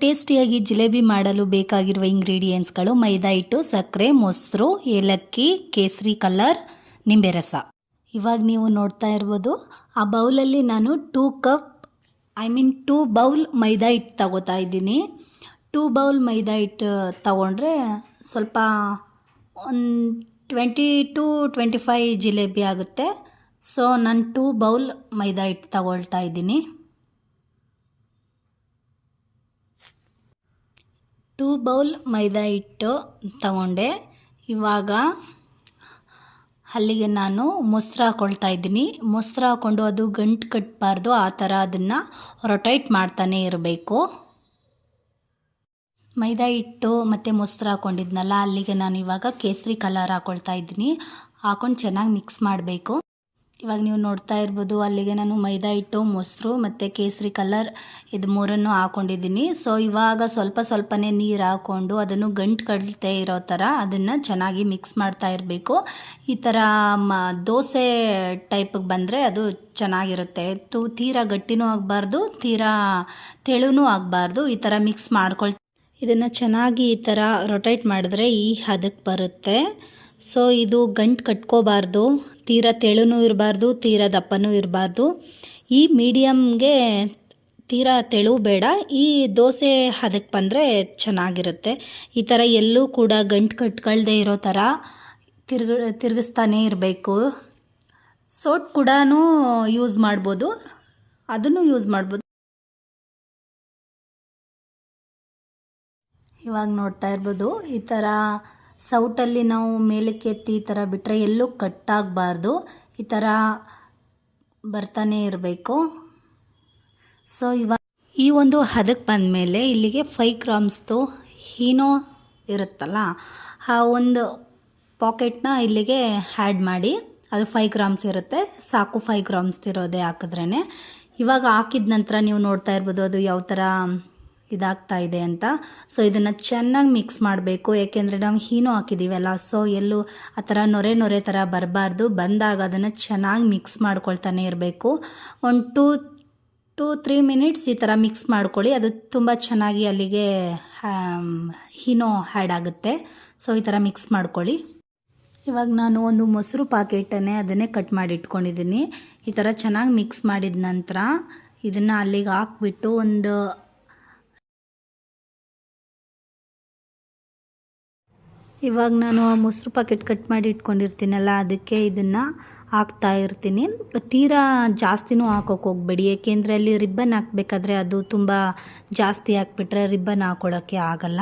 ಟೇಸ್ಟಿಯಾಗಿ ಜಿಲೇಬಿ ಮಾಡಲು ಬೇಕಾಗಿರುವ ಇಂಗ್ರೀಡಿಯೆಂಟ್ಸ್ಗಳು ಮೈದಾ ಹಿಟ್ಟು, ಸಕ್ಕರೆ, ಮೊಸರು, ಏಲಕ್ಕಿ, ಕೇಸರಿ ಕಲರ್, ನಿಂಬೆ ರಸ. ಇವಾಗ ನೀವು ನೋಡ್ತಾ ಇರ್ಬೋದು, ಆ ಬೌಲಲ್ಲಿ ನಾನು two cup, I mean two bowl maida ಹಿಟ್ಟು ತಗೋತಾ ಇದ್ದೀನಿ. ಟೂ ಬೌಲ್ ಮೈದಾ ಹಿಟ್ಟು ತಗೊಂಡ್ರೆ ಸ್ವಲ್ಪ ಒಂದು twenty to twenty five jalebi ಆಗುತ್ತೆ. ಸೊ, ನಾನು ಟೂ ಬೌಲ್ ಮೈದಾ ಹಿಟ್ಟು ತಗೊಳ್ತಾ ಇದ್ದೀನಿ. ಟೂ ಬೌಲ್ ಮೈದಾ ಹಿಟ್ಟು ತಗೊಂಡೆ. ಇವಾಗ ಅಲ್ಲಿಗೆ ನಾನು ಮೊಸರು ಹಾಕೊಳ್ತಾ ಇದ್ದೀನಿ. ಮೊಸರು ಹಾಕ್ಕೊಂಡು ಅದು ಗಂಟು ಕಟ್ಟಬಾರ್ದು ಆ ಥರ ಅದನ್ನು ರೊಟೇಟ್ ಮಾಡ್ತಾನೆ ಇರಬೇಕು. ಮೈದಾ ಹಿಟ್ಟು ಮತ್ತು ಮೊಸರು ಹಾಕ್ಕೊಂಡಿದ್ನಲ್ಲ ಅಲ್ಲಿಗೆ ನಾನು ಇವಾಗ ಕೇಸರಿ ಕಲರ್ ಹಾಕ್ಕೊಳ್ತಾ ಇದ್ದೀನಿ. ಹಾಕ್ಕೊಂಡು ಚೆನ್ನಾಗಿ ಮಿಕ್ಸ್ ಮಾಡಬೇಕು. ಇವಾಗ ನೀವು ನೋಡ್ತಾ ಇರ್ಬೋದು, ಅಲ್ಲಿಗೆ ನಾನು ಮೈದಾ ಹಿಟ್ಟು, ಮೊಸರು ಮತ್ತು ಕೇಸರಿ ಕಲರ್ ಇದು ಮೂರನ್ನು ಹಾಕ್ಕೊಂಡಿದ್ದೀನಿ ಸೊ ಇವಾಗ ಸ್ವಲ್ಪ ಸ್ವಲ್ಪನೇ ನೀರು ಹಾಕ್ಕೊಂಡು ಅದನ್ನು ಗಂಟು ಕಟ್ಟತೆ ಇರೋ ಥರ ಅದನ್ನು ಚೆನ್ನಾಗಿ ಮಿಕ್ಸ್ ಮಾಡ್ತಾ ಇರಬೇಕು. ಈ ಥರ ಮ, ದೋಸೆ ಟೈಪಿಗೆ ಬಂದರೆ ಅದು ಚೆನ್ನಾಗಿರುತ್ತೆ. ತು, ತೀರಾ ಗಟ್ಟಿನೂ ಆಗಬಾರ್ದು, ತೀರಾ ತೆಳುನೂ ಆಗಬಾರ್ದು, ಈ ಥರ ಮಿಕ್ಸ್ ಮಾಡ್ಕೊಳ್ ಇದನ್ನು ಚೆನ್ನಾಗಿ ಈ ಥರ ರೊಟೇಟ್ ಮಾಡಿದ್ರೆ ಈ ಹದಕ್ಕೆ ಬರುತ್ತೆ. ಸೊ ಇದು ಗಂಟು ಕಟ್ಕೋಬಾರ್ದು, ತೀರ ತೆಳುನೂ ಇರಬಾರ್ದು, ತೀರ ದಪ್ಪನೂ ಇರಬಾರ್ದು. ಈ ಮೀಡಿಯಮ್ಗೆ ತೀರಾ ತೆಳು ಬೇಡ, ಈ ದೋಸೆ ಹದಕ್ಕೆ ಬಂದರೆ ಚೆನ್ನಾಗಿರುತ್ತೆ. ಈ ಥರ ಎಲ್ಲೂ ಕೂಡ ಗಂಟು ಕಟ್ಕೊಳ್ದೇ ಇರೋ ಥರ ತಿರ್ಗ, ತಿರುಗಿಸ್ತಾನೇ ಇರಬೇಕು. ಸೋಟ್ ಕೂಡ ಯೂಸ್ ಮಾಡ್ಬೋದು, ಅದನ್ನು ಯೂಸ್ ಮಾಡ್ಬೋದು. ಇವಾಗ ನೋಡ್ತಾ ಇರ್ಬೋದು, ಈ ಥರ ಸೌಟಲ್ಲಿ ನಾವು ಮೇಲಕ್ಕೆ ಎತ್ತಿ ಈ ಥರ ಬಿಟ್ಟರೆ ಎಲ್ಲೂ ಕಟ್ಟಾಗಬಾರ್ದು. ಈ ಥರ ಬರ್ತಾನೆ ಇರಬೇಕು. ಸೊ ಇವಾಗ ಈ ಒಂದು ಹದಕ್ಕೆ ಬಂದಮೇಲೆ ಇಲ್ಲಿಗೆ ಫೈ ಗ್ರಾಮ್ಸ್ದು ಹೀನೋ ಇರುತ್ತಲ್ಲ, ಆ ಒಂದು ಪಾಕೆಟ್ನ ಇಲ್ಲಿಗೆ ಆ್ಯಡ್ ಮಾಡಿ, ಅದು ಫೈವ್ ಗ್ರಾಮ್ಸ್ ಇರುತ್ತೆ. ಸಾಕು ಫೈ ಗ್ರಾಮ್ಸ್ ಇರೋದೇ ಹಾಕಿದ್ರೇ ಇವಾಗ ಹಾಕಿದ ನಂತರ ನೀವು ನೋಡ್ತಾ ಇರ್ಬೋದು ಅದು ಯಾವ ಥರ ಇದಾಗ್ತಾ ಇದೆ ಅಂತ. ಸೊ ಇದನ್ನು ಚೆನ್ನಾಗಿ ಮಿಕ್ಸ್ ಮಾಡಬೇಕು. ಏಕೆಂದರೆ ನಾವು ಹೀನೋ ಹಾಕಿದ್ದೀವಲ್ಲ ಸೊ ಎಲ್ಲೂ ಆ ಥರ ನೊರೆ ನೊರೆ ಥರ ಬರಬಾರ್ದು. ಬಂದಾಗ ಅದನ್ನು ಚೆನ್ನಾಗಿ ಮಿಕ್ಸ್ ಮಾಡ್ಕೊಳ್ತಾನೆ ಇರಬೇಕು. ಒಂದು ಟೂ ಟೂ ತ್ರೀ ಮಿನಿಟ್ಸ್ ಈ ಥರ ಮಿಕ್ಸ್ ಮಾಡ್ಕೊಳ್ಳಿ. ಅದು ತುಂಬ ಚೆನ್ನಾಗಿ ಅಲ್ಲಿಗೆ ಹೀನೋ ಹ್ಯಾಡ್ ಆಗುತ್ತೆ. ಸೊ ಈ ಥರ ಮಿಕ್ಸ್ ಮಾಡ್ಕೊಳ್ಳಿ. ಇವಾಗ ನಾನು ಒಂದು ಮೊಸರು ಪಾಕೆಟನ್ನೇ ಅದನ್ನೇ ಕಟ್ ಮಾಡಿ ಇಟ್ಕೊಂಡಿದ್ದೀನಿ ಈ ಥರ ಚೆನ್ನಾಗಿ ಮಿಕ್ಸ್ ಮಾಡಿದ ನಂತರ ಇದನ್ನು ಅಲ್ಲಿಗೆ ಹಾಕ್ಬಿಟ್ಟು ಒಂದು ಇವಾಗ ನಾನು ಆ ಮೊಸರು ಪಾಕೆಟ್ ಕಟ್ ಮಾಡಿ ಇಟ್ಕೊಂಡಿರ್ತೀನಲ್ಲ, ಅದಕ್ಕೆ ಇದನ್ನು ಹಾಕ್ತಾ ಇರ್ತೀನಿ. ತೀರಾ ಜಾಸ್ತಿನೂ ಹಾಕೋಕೆ ಹೋಗ್ಬೇಡಿ, ಏಕೆಂದರೆ ಅಲ್ಲಿ ರಿಬ್ಬನ್ ಹಾಕಬೇಕಾದ್ರೆ ಅದು ತುಂಬ ಜಾಸ್ತಿ ಹಾಕ್ಬಿಟ್ರೆ ರಿಬ್ಬನ್ ಹಾಕೊಳ್ಳೋಕ್ಕೆ ಆಗಲ್ಲ.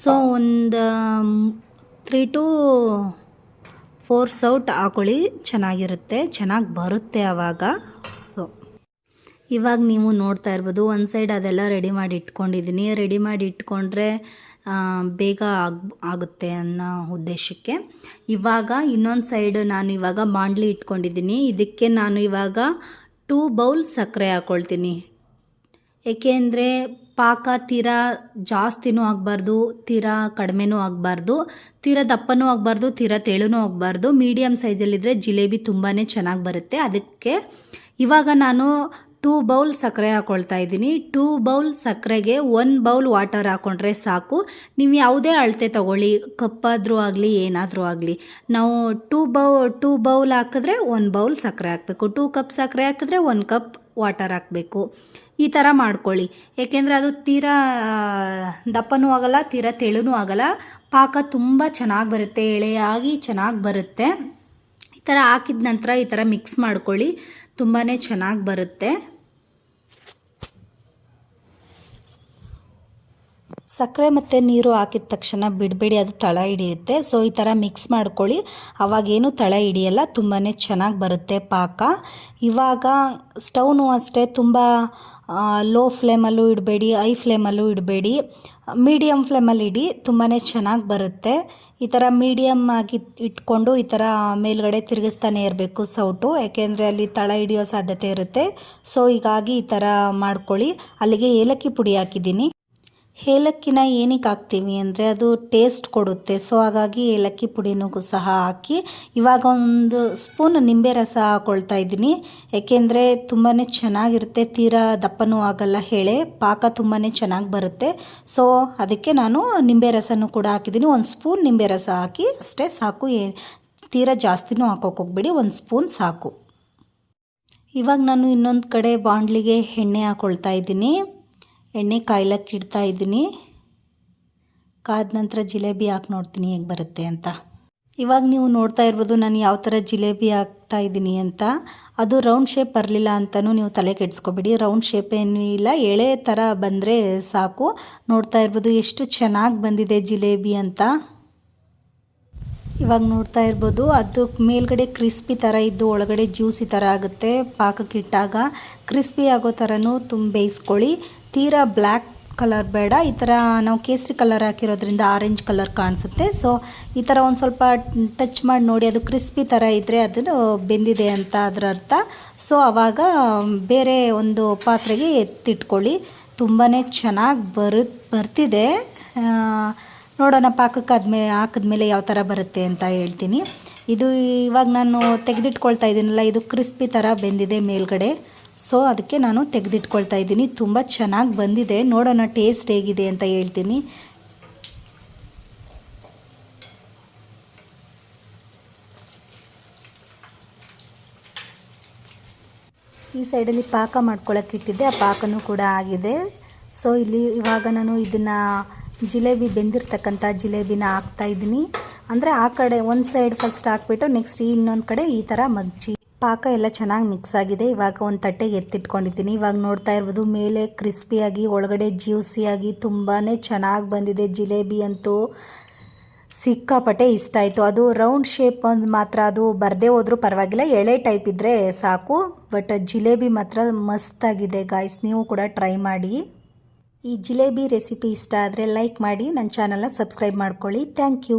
ಸೊ ಒಂದು ತ್ರೀ ಟು ಫೋರ್ ಸೌಟ್ ಹಾಕೊಳ್ಳಿ, ಚೆನ್ನಾಗಿರುತ್ತೆ, ಚೆನ್ನಾಗಿ ಬರುತ್ತೆ ಆವಾಗ ಸೊ ಇವಾಗ ನೀವು ನೋಡ್ತಾ ಇರ್ಬೋದು, ಒಂದು ಸೈಡ್ ಅದೆಲ್ಲ ರೆಡಿ ಮಾಡಿ ಇಟ್ಕೊಂಡಿದ್ದೀನಿ. ರೆಡಿ ಮಾಡಿ ಇಟ್ಕೊಂಡ್ರೆ ಬೇಗ ಆಗ್, ಆಗುತ್ತೆ ಅನ್ನೋ ಉದ್ದೇಶಕ್ಕೆ. ಇವಾಗ ಇನ್ನೊಂದು ಸೈಡ್ ನಾನು ಇವಾಗ ಬಾಂಡ್ಲಿ ಇಟ್ಕೊಂಡಿದ್ದೀನಿ. ಇದಕ್ಕೆ ನಾನು ಇವಾಗ ಟೂ ಬೌಲ್ ಸಕ್ಕರೆ ಹಾಕ್ಕೊಳ್ತೀನಿ ಏಕೆಂದರೆ ಪಾಕ ತೀರಾ ಜಾಸ್ತಿನೂ ಆಗಬಾರ್ದು, ತೀರಾ ಕಡಿಮೆನೂ ಆಗಬಾರ್ದು, ತೀರ ದಪ್ಪನೂ ಆಗಬಾರ್ದು, ತೀರ ತೆಳುನೂ ಆಗಬಾರ್ದು. ಮೀಡಿಯಮ್ ಸೈಜಲ್ಲಿದ್ದರೆ ಜಿಲೇಬಿ ತುಂಬಾ ಚೆನ್ನಾಗಿ ಬರುತ್ತೆ. ಅದಕ್ಕೆ ಇವಾಗ ನಾನು ಟೂ ಬೌಲ್ ಸಕ್ಕರೆ ಹಾಕ್ಕೊಳ್ತಾ ಇದ್ದೀನಿ. ಟೂ ಬೌಲ್ ಸಕ್ಕರೆಗೆ ಒನ್ ಬೌಲ್ ವಾಟರ್ ಹಾಕ್ಕೊಂಡ್ರೆ ಸಾಕು. ನೀವು ಯಾವುದೇ ಅಳತೆ ತೊಗೊಳ್ಳಿ. ಕಪ್ಪಾದರೂ ಆಗಲಿ, ಏನಾದರೂ ಆಗಲಿ. ನಾವು ಟೂ ಬೌ ಟೂ ಬೌಲ್ ಹಾಕಿದ್ರೆ ಒನ್ ಬೌಲ್ ಸಕ್ಕರೆ ಹಾಕಬೇಕು. ಟೂ ಕಪ್ ಸಕ್ಕರೆ ಹಾಕಿದ್ರೆ ಒನ್ ಕಪ್ ವಾಟರ್ ಹಾಕಬೇಕು. ಈ ಥರ ಮಾಡ್ಕೊಳ್ಳಿ. ಏಕೆಂದರೆ ಅದು ತೀರಾ ದಪ್ಪನೂ ಆಗಲ್ಲ, ತೀರಾ ತೆಳುನೂ ಆಗಲ್ಲ. ಪಾಕ ತುಂಬ ಚೆನ್ನಾಗಿ ಬರುತ್ತೆ, ಎಳೆಯಾಗಿ ಚೆನ್ನಾಗಿ ಬರುತ್ತೆ. ಈ ಥರ ಹಾಕಿದ ನಂತರ ಈ ಥರ ಮಿಕ್ಸ್ ಮಾಡ್ಕೊಳ್ಳಿ. ತುಂಬಾ ಚೆನ್ನಾಗಿ ಬರುತ್ತೆ. ಸಕ್ಕರೆ ಮತ್ತು ನೀರು ಹಾಕಿದ ತಕ್ಷಣ ಬಿಡಬೇಡಿ, ಅದು ತಳ ಹಿಡಿಯುತ್ತೆ. ಸೊ ಈ ಥರ ಮಿಕ್ಸ್ ಮಾಡ್ಕೊಳ್ಳಿ. ಅವಾಗೇನು ತಳ ಹಿಡಿಯಲ್ಲ ತುಂಬಾ ಚೆನ್ನಾಗಿ ಬರುತ್ತೆ ಪಾಕ. ಇವಾಗ ಸ್ಟವ್ನು ಅಷ್ಟೇ ತುಂಬ ಲೋ ಫ್ಲೇಮಲ್ಲೂ ಇಡಬೇಡಿ ಐ ಫ್ಲೇಮಲ್ಲೂ ಇಡಬೇಡಿ. ಮೀಡಿಯಮ್ ಫ್ಲೇಮಲ್ಲಿ ಇಡಿ ತುಂಬಾ ಚೆನ್ನಾಗಿ ಬರುತ್ತೆ. ಈ ಥರ ಮೀಡಿಯಮ್ ಆಗಿ ಇಟ್ಕೊಂಡು ಈ ಥರ ಮೇಲ್ಗಡೆ ತಿರುಗಿಸ್ತಾನೆ ಇರಬೇಕು ಸೌಟು. ಯಾಕೆಂದರೆ ಅಲ್ಲಿ ತಳ ಹಿಡಿಯೋ ಸಾಧ್ಯತೆ ಇರುತ್ತೆ. ಸೊ ಹೀಗಾಗಿ ಈ ಥರ ಮಾಡ್ಕೊಳ್ಳಿ. ಅಲ್ಲಿಗೆ ಏಲಕ್ಕಿ ಪುಡಿ ಹಾಕಿದ್ದೀನಿ. ಏಲಕ್ಕಿನ ಏನಕ್ಕೆ ಹಾಕ್ತೀವಿ ಅಂದರೆ ಅದು ಟೇಸ್ಟ್ ಕೊಡುತ್ತೆ. ಸೊ ಹಾಗಾಗಿ ಏಲಕ್ಕಿ ಪುಡಿನೂ ಸಹ ಹಾಕಿ ಇವಾಗ ಒಂದು ಸ್ಪೂನ್ ನಿಂಬೆ ರಸ ಹಾಕೊಳ್ತಾ ಇದ್ದೀನಿ. ಏಕೆಂದರೆ ತುಂಬಾ ಚೆನ್ನಾಗಿರುತ್ತೆ. ತೀರಾ ದಪ್ಪನೂ ಆಗಲ್ಲ ಹೇಳೆ. ಪಾಕ ತುಂಬಾ ಚೆನ್ನಾಗಿ ಬರುತ್ತೆ. ಸೊ ಅದಕ್ಕೆ ನಾನು ನಿಂಬೆ ರಸನೂ ಕೂಡ ಹಾಕಿದ್ದೀನಿ. ಒಂದು ಸ್ಪೂನ್ ನಿಂಬೆ ರಸ ಹಾಕಿ ಅಷ್ಟೇ ಸಾಕು. ಏ, ತೀರಾ ಜಾಸ್ತಿನೂ ಹಾಕೋಕೆ ಹೋಗ್ಬೇಡಿ. ಒಂದು ಸ್ಪೂನ್ ಸಾಕು. ಇವಾಗ ನಾನು ಇನ್ನೊಂದು ಕಡೆ ಬಾಣಲಿಗೆ ಎಣ್ಣೆ ಹಾಕ್ಕೊಳ್ತಾ ಇದ್ದೀನಿ. ಎಣ್ಣೆ ಕಾಯ್ಲಕ್ಕೆ ಇಡ್ತಾ ಇದ್ದೀನಿ. ಕಾದ ನಂತರ ಜಿಲೇಬಿ ಹಾಕಿ ನೋಡ್ತೀನಿ ಹೇಗೆ ಬರುತ್ತೆ ಅಂತ. ಇವಾಗ ನೀವು ನೋಡ್ತಾ ಇರ್ಬೋದು ನಾನು ಯಾವ ಥರ ಜಿಲೇಬಿ ಹಾಕ್ತಾ ಇದ್ದೀನಿ ಅಂತ. ಅದು ರೌಂಡ್ ಶೇಪ್ ಬರಲಿಲ್ಲ ಅಂತಲೂ ನೀವು ತಲೆ ಕೆಡಿಸ್ಕೊಬೇಡಿ. ರೌಂಡ್ ಶೇಪ್ ಏನೂ ಇಲ್ಲ, ಎಳೆ ಥರ ಬಂದರೆ ಸಾಕು. ನೋಡ್ತಾ ಇರ್ಬೋದು ಎಷ್ಟು ಚೆನ್ನಾಗಿ ಬಂದಿದೆ ಜಿಲೇಬಿ ಅಂತ. ಇವಾಗ ನೋಡ್ತಾ ಇರ್ಬೋದು ಅದು ಮೇಲ್ಗಡೆ ಕ್ರಿಸ್ಪಿ ಥರ ಇದ್ದು ಒಳಗಡೆ ಜ್ಯೂಸಿ ಥರ ಆಗುತ್ತೆ. ಪಾಕಕ್ಕಿಟ್ಟಾಗ ಕ್ರಿಸ್ಪಿ ಆಗೋ ಥರನೂ ತುಂಬ ಬೇಯಿಸ್ಕೊಳ್ಳಿ. ತೀರಾ ಬ್ಲ್ಯಾಕ್ ಕಲರ್ ಬೇಡ. ಈ ಥರ ನಾವು ಕೇಸರಿ ಕಲರ್ ಹಾಕಿರೋದ್ರಿಂದ ಆರೆಂಜ್ ಕಲರ್ ಕಾಣಿಸುತ್ತೆ. ಸೊ ಈ ಥರ ಒಂದು ಸ್ವಲ್ಪ ಟಚ್ ಮಾಡಿ ನೋಡಿ, ಅದು ಕ್ರಿಸ್ಪಿ ಥರ ಇದ್ದರೆ ಅದನ್ನು ಬೆಂದಿದೆ ಅಂತ ಅದರ ಅರ್ಥ. ಸೊ ಆವಾಗ ಬೇರೆ ಒಂದು ಪಾತ್ರೆಗೆ ಎತ್ತಿಟ್ಕೊಳ್ಳಿ. ತುಂಬಾ ಚೆನ್ನಾಗಿ ಬರು ಬರ್ತಿದೆ. ನೋಡೋಣ ಪಾಕಕ್ಕೆ ಆದ್ಮೇಲೆ ಹಾಕಿದ್ಮೇಲೆ ಯಾವ ಥರ ಬರುತ್ತೆ ಅಂತ ಹೇಳ್ತೀನಿ. ಇದು ಇವಾಗ ನಾನು ತೆಗೆದಿಟ್ಕೊಳ್ತಾ ಇದ್ದೀನಲ್ಲ, ಇದು ಕ್ರಿಸ್ಪಿ ಥರ ಬೆಂದಿದೆ ಮೇಲ್ಗಡೆ. ಸೊ ಅದಕ್ಕೆ ನಾನು ತೆಗೆದಿಟ್ಕೊಳ್ತಾ ಇದ್ದೀನಿ. ತುಂಬ ಚೆನ್ನಾಗಿ ಬಂದಿದೆ. ನೋಡೋಣ ಟೇಸ್ಟ್ ಹೇಗಿದೆ ಅಂತ ಹೇಳ್ತೀನಿ. ಈ ಸೈಡಲ್ಲಿ ಪಾಕ ಮಾಡ್ಕೊಳಕ್ಕೆ ಇಟ್ಟಿದ್ದೆ. ಆ ಪಾಕನೂ ಕೂಡ ಆಗಿದೆ. ಸೊ ಇಲ್ಲಿ ಇವಾಗ ನಾನು ಇದನ್ನು ಜಿಲೇಬಿ ಬೆಂದಿರ್ತಕ್ಕಂಥ ಜಿಲೇಬಿನ ಹಾಕ್ತಾ ಇದ್ದೀನಿ. ಅಂದರೆ ಆ ಕಡೆ ಒಂದು ಸೈಡ್ ಫಸ್ಟ್ ಹಾಕ್ಬಿಟ್ಟು ನೆಕ್ಸ್ಟ್ ಇನ್ನೊಂದು ಕಡೆ ಈ ಥರ ಮಗ್ಚಿ ಪಾಕ ಎಲ್ಲ ಚೆನ್ನಾಗಿ ಮಿಕ್ಸ್ ಆಗಿದೆ. ಇವಾಗ ಒಂದು ತಟ್ಟೆಗೆ ಎತ್ತಿಟ್ಕೊಂಡಿದ್ದೀನಿ. ಇವಾಗ ನೋಡ್ತಾ ಇರ್ಬೋದು, ಮೇಲೆ ಕ್ರಿಸ್ಪಿಯಾಗಿ ಒಳಗಡೆ ಜ್ಯೂಸಿಯಾಗಿ ತುಂಬಾ ಚೆನ್ನಾಗಿ ಬಂದಿದೆ. ಜಿಲೇಬಿ ಅಂತೂ ಸಿಕ್ಕಾಪಟ್ಟೆ ಇಷ್ಟ ಆಯಿತು. ಅದು ರೌಂಡ್ ಶೇಪ್ ಒಂದು ಮಾತ್ರ, ಅದು ಬರದೇ ಹೋದರೂ ಪರವಾಗಿಲ್ಲ. ಎಳೆ ಟೈಪ್ ಇದ್ದರೆ ಸಾಕು ಬಟ್ ಜಿಲೇಬಿ ಮಾತ್ರ ಮಸ್ತಾಗಿದೆ ಗಾಯ್ಸ್ ನೀವು ಕೂಡ ಟ್ರೈ ಮಾಡಿ. ಈ ಜಿಲೇಬಿ ರೆಸಿಪಿ ಇಷ್ಟ ಆದರೆ ಲೈಕ್ ಮಾಡಿ. ನನ್ನ ಚಾನಲ್ನ ಸಬ್ಸ್ಕ್ರೈಬ್ ಮಾಡ್ಕೊಳ್ಳಿ. Thank you